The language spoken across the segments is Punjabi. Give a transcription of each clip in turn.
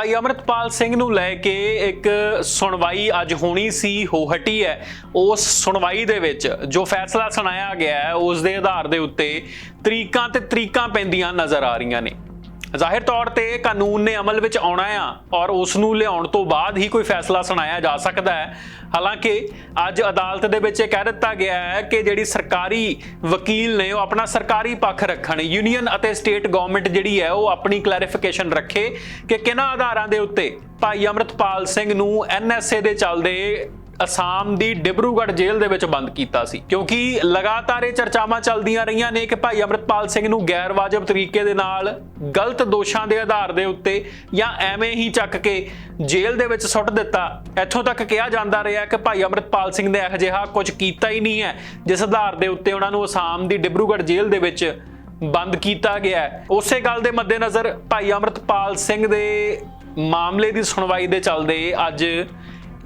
ਭਾਈ ਅਮਰਤਪਾਲ ਸਿੰਘ ਨੂੰ ਲੈ ਕੇ ਇੱਕ ਸੁਣਵਾਈ ਅੱਜ ਹੋਣੀ ਸੀ ਹੋ ਹਟੀ ਹੈ। ਉਸ ਸੁਣਵਾਈ ਦੇ ਵਿੱਚ ਜੋ ਫੈਸਲਾ ਸੁਣਾਇਆ ਗਿਆ ਹੈ, ਉਸ ਦੇ ਆਧਾਰ ਦੇ ਉੱਤੇ ਤਰੀਕਾਂ ਤੇ ਤਰੀਕਾਂ ਪੈਂਦੀਆਂ ਨਜ਼ਰ ਆ ਰਹੀਆਂ ਨੇ। ਜ਼ਾਹਿਰ ਤੌਰ ਤੇ ਕਾਨੂੰਨ ਨੇ ਅਮਲ ਵਿੱਚ ਆਉਣਾ ਆ ਔਰ ਉਸ ਨੂੰ ਲਿਆਉਣ ਤੋਂ ਬਾਅਦ ਹੀ ਕੋਈ ਫੈਸਲਾ ਸੁਣਾਇਆ ਜਾ ਸਕਦਾ ਹੈ। ਹਾਲਾਂਕਿ ਅੱਜ ਅਦਾਲਤ ਦੇ ਵਿੱਚ ਇਹ ਕਹਿ ਦਿੱਤਾ ਗਿਆ ਹੈ ਕਿ ਜਿਹੜੀ ਸਰਕਾਰੀ ਵਕੀਲ ਨੇ ਉਹ ਆਪਣਾ ਸਰਕਾਰੀ ਪੱਖ ਰੱਖਣ ਯੂਨੀਅਨ ਅਤੇ ਸਟੇਟ ਗਵਰਨਮੈਂਟ ਜਿਹੜੀ ਹੈ ਉਹ ਆਪਣੀ ਕਲੈਰੀਫਿਕੇਸ਼ਨ ਰੱਖੇ ਕਿ ਕਿਹਨਾਂ ਆਧਾਰਾਂ ਦੇ ਉੱਤੇ ਭਾਈ ਅਮਰਤਪਾਲ ਸਿੰਘ ਨੂੰ ਐਨਐਸਏ ਦੇ ਚੱਲਦੇ ਅਸਾਮ ਦੀ ਡਿਬਰੂਗੜ੍ਹ ਜੇਲ੍ਹ ਦੇ ਵਿੱਚ ਬੰਦ ਕੀਤਾ ਸੀ, ਕਿਉਂਕਿ ਲਗਾਤਾਰ ਇਹ ਚਰਚਾਵਾਂ ਚੱਲਦੀਆਂ ਰਹੀਆਂ ਨੇ ਕਿ ਭਾਈ ਅਮਰਤਪਾਲ ਸਿੰਘ ਨੂੰ ਗੈਰ ਵਾਜਬ ਤਰੀਕੇ ਦੇ ਨਾਲ ਗਲਤ ਦੋਸ਼ਾਂ ਦੇ ਆਧਾਰ ਦੇ ਉੱਤੇ ਜਾਂ ਐਵੇਂ ਹੀ ਚੱਕ ਕੇ ਜੇਲ੍ਹ ਦੇ ਵਿੱਚ ਸੁੱਟ ਦਿੱਤਾ, ਇੱਥੋਂ ਤੱਕ ਕਿਹਾ ਜਾਂਦਾ ਰਿਹਾ ਕਿ ਭਾਈ ਅਮਰਤਪਾਲ ਸਿੰਘ ਨੇ ਇਹ ਜਿਹਾ ਕੁਝ ਕੀਤਾ ਹੀ ਨਹੀਂ ਹੈ, ਜਿਸ ਆਧਾਰ ਦੇ ਉੱਤੇ ਉਹਨਾਂ ਨੂੰ ਅਸਾਮ ਦੀ ਡਿਬਰੂਗੜ੍ਹ ਜੇਲ੍ਹ ਦੇ ਵਿੱਚ ਬੰਦ ਕੀਤਾ ਗਿਆ ਉਸੇ ਗੱਲ ਦੇ ਮੱਦੇਨਜ਼ਰ ਭਾਈ ਅਮਰਤਪਾਲ ਸਿੰਘ ਦੇ ਮਾਮਲੇ ਦੀ ਸੁਣਵਾਈ ਦੇ ਚੱਲਦੇ ਅੱਜ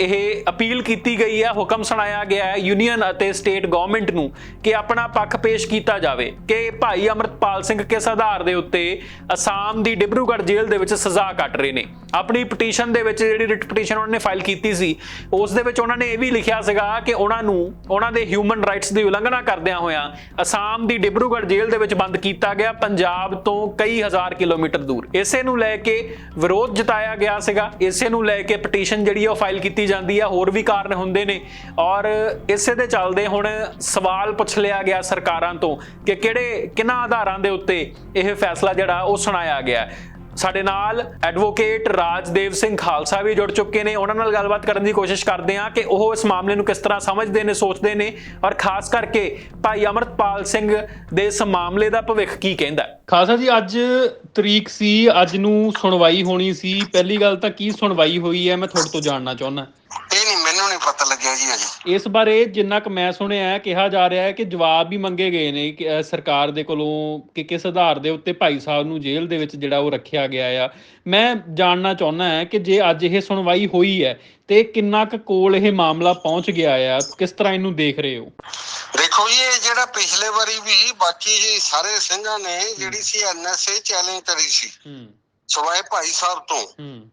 ਇਹ ਅਪੀਲ ਕੀਤੀ ਗਈ ਹੈ, ਹੁਕਮ ਸੁਣਾਇਆ ਗਿਆ ਹੈ ਯੂਨੀਅਨ ਅਤੇ ਸਟੇਟ ਗਵਰਨਮੈਂਟ ਨੂੰ ਕਿ ਆਪਣਾ ਪੱਖ ਪੇਸ਼ ਕੀਤਾ ਜਾਵੇ ਕਿ ਭਾਈ ਅਮਰਤਪਾਲ ਸਿੰਘ ਕਿਸ ਆਧਾਰ ਦੇ ਉੱਤੇ ਅਸਾਮ ਦੀ ਡਿਬਰੂਗੜ੍ਹ ਜੇਲ੍ਹ ਦੇ ਵਿੱਚ ਸਜ਼ਾ ਕੱਟ ਰਹੇ ਨੇ। ਆਪਣੀ ਪਟੀਸ਼ਨ ਦੇ ਵਿੱਚ ਜਿਹੜੀ ਰਿਟ ਪਟੀਸ਼ਨ ਉਹਨਾਂ ਨੇ ਫਾਈਲ ਕੀਤੀ ਸੀ, ਉਸ ਦੇ ਵਿੱਚ ਉਹਨਾਂ ਨੇ ਇਹ ਵੀ ਲਿਖਿਆ ਸੀਗਾ ਕਿ ਉਹਨਾਂ ਨੂੰ, ਉਹਨਾਂ ਦੇ ਹਿਊਮਨ ਰਾਈਟਸ ਦੀ ਉਲੰਘਣਾ ਕਰਦਿਆਂ ਹੋਇਆਂ ਅਸਾਮ ਦੀ ਡਿਬਰੂਗੜ੍ਹ ਜੇਲ੍ਹ ਦੇ ਵਿੱਚ ਬੰਦ ਕੀਤਾ ਗਿਆ, ਪੰਜਾਬ ਤੋਂ ਕਈ ਹਜ਼ਾਰ ਕਿਲੋਮੀਟਰ ਦੂਰ। ਇਸੇ ਨੂੰ ਲੈ ਕੇ ਵਿਰੋਧ ਜਤਾਇਆ ਗਿਆ ਸੀਗਾ, ਇਸੇ ਨੂੰ ਲੈ ਕੇ ਪਟੀਸ਼ਨ ਜਿਹੜੀ ਆ ਉਹ ਫਾਈਲ ਕੀਤੀ ਜਾਂਦੀ ਹੈ ਹੋਰ ਵੀ ਕਾਰਨ ਹੁੰਦੇ ਨੇ। ਔਰ ਇਸੇ ਦੇ ਚੱਲਦੇ ਹੁਣ ਸਵਾਲ ਪੁੱਛ ਲਿਆ ਗਿਆ ਸਰਕਾਰਾਂ ਤੋਂ ਕਿ ਕਿਹੜੇ, ਕਿਹਨਾਂ ਆਧਾਰਾਂ ਦੇ ਉੱਤੇ ਇਹ ਫੈਸਲਾ ਜਿਹੜਾ ਉਹ ਸੁਣਾਇਆ ਗਿਆ। ਸਾਡੇ ਨਾਲ ਐਡਵੋਕੇਟ ਰਾਜਦੇਵ ਸਿੰਘ ਖਾਲਸਾ ਵੀ ਜੁੜ ਚੁੱਕੇ ਨੇ। ਉਹਨਾਂ ਨਾਲ ਗੱਲਬਾਤ ਕਰਨ ਦੀ ਕੋਸ਼ਿਸ਼ ਕਰਦੇ ਹਾਂ ਕਿ ਉਹ ਇਸ ਮਾਮਲੇ ਨੂੰ ਕਿਸ ਤਰ੍ਹਾਂ ਸਮਝਦੇ ਨੇ, ਸੋਚਦੇ ਨੇ। ਔਰ ਖਾਸ ਕਰਕੇ ਭਾਈ ਅਮਰਤਪਾਲ ਸਿੰਘ ਦੇ ਇਸ ਮਾਮਲੇ ਦਾ ਭਵਿੱਖ ਕੀ ਕਹਿੰਦਾ ਖਾਲਸਾ ਜੀ, ਅੱਜ ਤਰੀਕ ਸੀ, ਅੱਜ ਨੂੰ ਸੁਣਵਾਈ ਹੋਣੀ ਸੀ। ਪਹਿਲੀ ਗੱਲ ਤਾਂ ਕੀ ਸੁਣਵਾਈ ਹੋਈ ਹੈ, ਮੈਂ ਤੁਹਾਡੇ ਤੋਂ ਜਾਣਨਾ ਚਾਹੁੰਦਾ। ਮੈਨੂੰ ਨਹੀਂ ਪਤਾ ਲੱਗਿਆ ਜੀ ਅਜੇ ਇਸ ਬਾਰੇ ਜਿੰਨਾ ਕੁ ਮੈਂ ਸੁਣਿਆ ਹੈ ਕਿਹਾ ਜਾ ਰਿਹਾ ਹੈ ਕਿ ਜਵਾਬ ਵੀ ਮੰਗੇ ਗਏ ਨੇ ਸਰਕਾਰ ਦੇ ਕੋਲੋਂ ਕਿ ਕਿਸ ਆਧਾਰ ਦੇ ਉੱਤੇ ਭਾਈ ਸਾਹਿਬ ਨੂੰ ਜੇਲ੍ਹ ਦੇ ਵਿੱਚ ਜਿਹੜਾ ਉਹ ਰੱਖਿਆ ਗਿਆ ਆ। ਮੈਂ ਜਾਣਨਾ ਚਾਹੁੰਦਾ ਹਾਂ ਕਿ ਜੇ ਅੱਜ ਇਹ ਸੁਣਵਾਈ ਹੋਈ ਹੈ ਤੇ ਕਿੰਨਾ ਕੁ ਕੋਲ ਇਹ ਮਾਮਲਾ ਪਹੁੰਚ ਗਿਆ ਆ? ਕਿਸ ਤਰ੍ਹਾਂ ਇਹਨੂੰ ਦੇਖ ਰਹੇ ਹੋ? ਦੇਖੋ ਜੀ ਇਹ ਜਿਹੜਾ ਪਿਛਲੇ ਵਾਰੀ ਵੀ ਬਾਕੀ ਸਾਰੇ ਸਿੰਘਾਂ ਨੇ ਜਿਹੜੀ ਸੀ ਐਨਐਸਏ ਚੈਲੰਜ ਕਰੀ ਸੀ। ਹੂੰ। ਸਵਾਏ ਭਾਈ ਸਾਹਿਬ ਤੋਂ।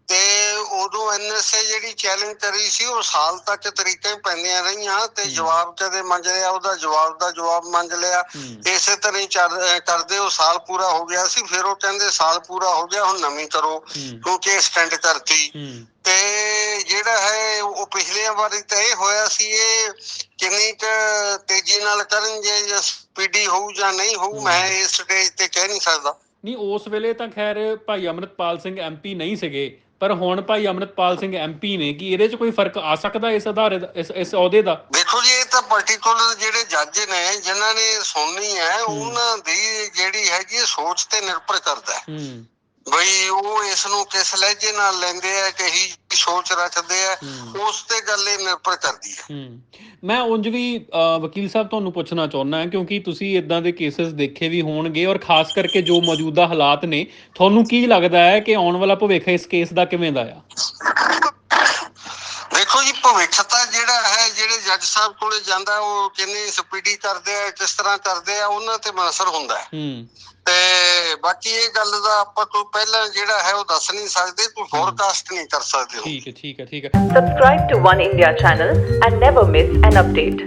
ਤੇ ਉਦੋਂ ਐਨਐਸਏ ਜਿਹੜੀ ਚੈਲੰਜ ਕਰੀ ਸੀ ਉਹ ਸਾਲ ਤੱਕ ਤਰੀਕੇ ਪੈਂਦੀਆਂ ਰਹੀਆਂ ਤੇ ਜਵਾਬ ਕਦੇ ਮੰਗ ਲਿਆ ਉਹਦਾ ਜਵਾਬ ਦਾ ਜਵਾਬ ਮੰਗ ਲਿਆ। ਇਸੇ ਤਰ੍ਹਾਂ ਹੀ ਕਰਦੇ ਉਹ ਸਾਲ ਪੂਰਾ ਹੋ ਗਿਆ ਸੀ ਫਿਰ ਉਹ ਕਹਿੰਦੇ ਸਾਲ ਪੂਰਾ ਹੋ ਗਿਆ ਹੁਣ ਨਵੀਂ ਕਰੋ ਕਿਉਂਕਿ ਐਕਸਟੈਂਡ ਕਰਤੀ। ਤੇ ਜਿਹੜਾ ਹੈ ਉਹ ਪਿਛਲੇ ਵਾਰੀ ਤਾਂ ਇਹ ਹੋਇਆ ਸੀ ਇਹ ਕਿੰਨੀ ਕੁ ਤੇਜ਼ੀ ਨਾਲ ਕਰਨਗੇ ਜਾਂ ਸਪੀਡੀ ਹੋਊ ਜਾਂ ਨਹੀਂ ਹੋਊ ਮੈਂ ਇਸ ਸਟੇਜ ਤੇ ਕਹਿ ਨਹੀਂ ਸਕਦਾ। ਨਹੀਂ ਉਸ ਵੇਲੇ ਤਾਂ ਖੈਰ ਭਾਈ ਅਮਰਤਪਾਲ ਸਿੰਘ ਐਮਪੀ ਨਹੀਂ ਸੀਗੇ ਪਰ ਹੁਣ ਭਾਈ ਅਮਰਤਪਾਲ ਸਿੰਘ ਐਮਪੀ ਨੇ ਕੀ ਇਹਦੇ 'ਚ ਕੋਈ ਫ਼ਰਕ ਆ ਸਕਦਾ ਇਸ ਆਧਾਰੇ ਇਸ ਇਸ ਅਹੁਦੇ ਦਾ? ਦੇਖੋ ਜੀ ਇਹ ਤਾਂ ਪਾਰਟਿਕੂਲਰ ਜਿਹੜੇ ਜੱਜ ਨੇ ਜਿਨ੍ਹਾਂ ਨੇ ਸੁਣਨੀ ਹੈ ਉਹਨਾਂ ਦੀ ਜਿਹੜੀ ਹੈਗੀ ਸੋਚ ਤੇ ਨਿਰਭਰ ਕਰਦਾ ਹੈ। ਬਈ ਉਹ ਇਸ ਨੂੰ ਕਿਸ ਲਹਿਜੇ ਨਾਲ ਲੈਂਦੇ ਆ ਕਹੀ ਸੋਚ ਰੱਖਦੇ ਆ। ਉਸ ਤੇ ਗੱਲ ਇਹ ਨਿਰਭਰ ਕਰਦੀ ਹੈ। ਹੂੰ। ਮੈਂ ਉਂਝ ਵੀ ਵਕੀਲ ਸਾਹਿਬ ਤੁਹਾਨੂੰ ਪੁੱਛਣਾ ਚਾਹੁੰਦਾ ਹਾਂ, ਕਿਉਂਕਿ ਤੁਸੀਂ ਇਦਾਂ ਦੇ ਕੇਸਸ ਦੇਖੇ ਵੀ ਹੋਣਗੇ ਔਰ ਖਾਸ ਕਰਕੇ ਜੋ ਮੌਜੂਦਾ ਹਾਲਾਤ ਨੇ, ਤੁਹਾਨੂੰ ਕੀ ਲੱਗਦਾ ਹੈ ਕਿ ਆਉਣ ਵਾਲਾ ਭਵਿੱਖ ਇਸ ਕੇਸ ਦਾ ਕਿਵੇਂ ਦਾ ਆ? ਦੇਖੋ ਜੀ ਭਵਿੱਖ ਤਾਂ ਜਿਹੜਾ ਹੈ ਜਿਹੜੇ ਜੱਜ ਸਾਹਿਬ ਕੋਲੇ ਜਾਂਦਾ ਉਹ ਕਿੰਨੀ ਸਪੀਡੀ ਕਰਦੇ ਆ ਕਿਸ ਤਰ੍ਹਾਂ ਕਰਦੇ ਆ ਉਹਨਾਂ ਤੇ ਮਨਸਰ ਹੁੰਦਾ ਹੈ। ਹੂੰ। ਤੇ ਬਾਕੀ ਇਹ ਗੱਲ ਦਾ ਆਪਾਂ ਕੋਈ ਪਹਿਲਾਂ ਜਿਹੜਾ ਹੈ ਉਹ ਦੱਸ ਨਹੀਂ ਸਕਦੇ ਕੋਈ ਫੋਰਕਾਸਟ ਨਹੀਂ ਕਰ ਸਕਦੇ ਹੋ ਠੀਕ ਹੈ ਠੀਕ ਹੈ ਠੀਕ ਹੈ। Subscribe to One India channel and never miss an update.